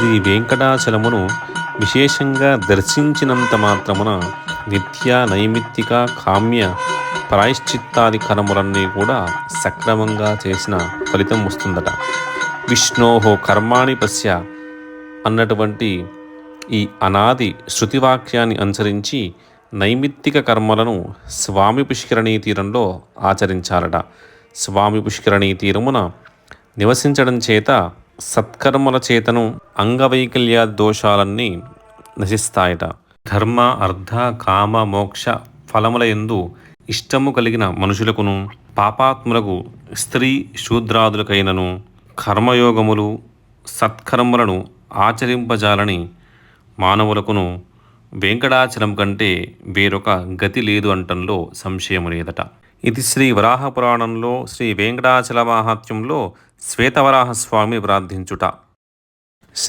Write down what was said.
శ్రీ వెంకటాచలమును విశేషంగా దర్శించినంత మాత్రమున నిత్య నైమిత్తిక కామ్య ప్రాయశ్చిత్తాది కర్మలన్నీ కూడా సక్రమంగా చేసిన ఫలితం వస్తుందట. విష్ణోహో కర్మాణి పశ్య అన్నటువంటి ఈ అనాది శృతివాక్యాన్ని అనుసరించి నైమిత్తిక కర్మలను స్వామి పుష్కరణీ తీరంలో ఆచరించాలట. స్వామి పుష్కరణీ తీరమున నివసించడం చేత సత్కర్మల చేతను అంగవైకల్య దోషాలన్నీ నశిస్తాయట. ధర్మ అర్ధ కామ మోక్ష ఫలముల ఎందు ఇష్టము కలిగిన మనుషులకును పాపాత్ములకు స్త్రీ శూద్రాదులకైనను కర్మయోగములు సత్కర్మలను ఆచరింపజాలని మానవులకును వెంకటాచలం కంటే వేరొక గతి లేదు అంటంలో సంశయము లేదట. ఇది శ్రీ వరాహ పురాణంలో శ్రీ వెంకటాచల మహాత్యంలో శ్వేతవరాహస్వామి ప్రార్థించుట.